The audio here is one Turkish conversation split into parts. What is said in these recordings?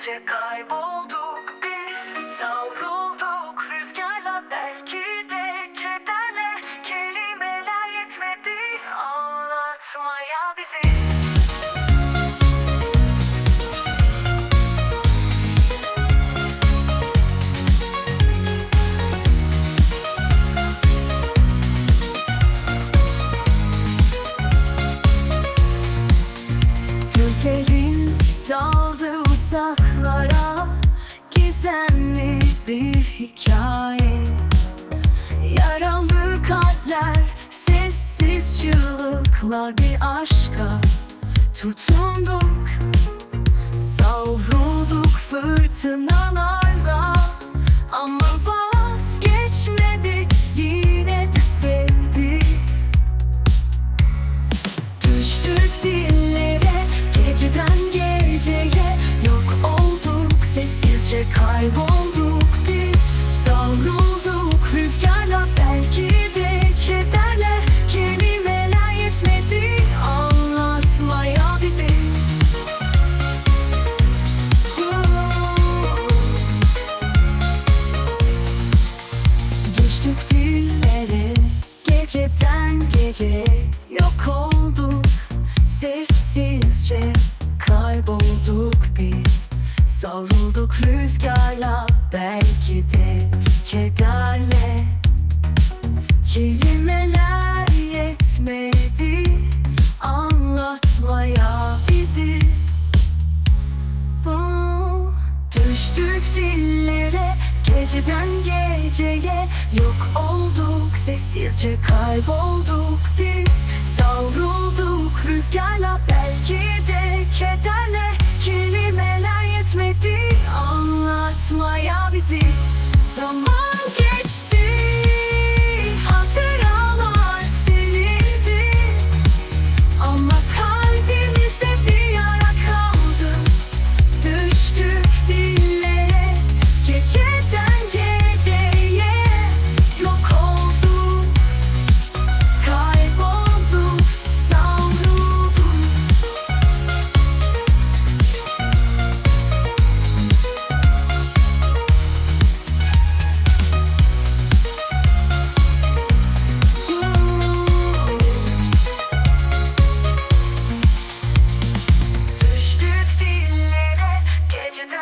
Sessizce kaybolduk biz Savrulduk. Rüzgarla belki de kederle Kelimeler yetmedi. Anlatmaya bizi. Gözlerin daldı uzaklara Gizemli bir hikaye? Yaralı kalpler Sessiz çığlıklar bir aşka Tutunduk. Savrulduk fırtınalarla kaybolduk biz. Savrulduk rüzgarla belki de kederle. Kelimeler yetmedi anlatmaya bizi. Düştük dillere geceden geceye Yok olduk. Sessizce kaybolduk biz Savrulduk rüzgarla belki de kederle. Kelimeler yetmedi anlatmaya bizi. Bu düştük dillere geceden geceye. Yok olduk sessizce kaybolduk biz. Savrulduk rüzgarla belki de kederle. моя висит сама.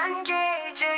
I'm jay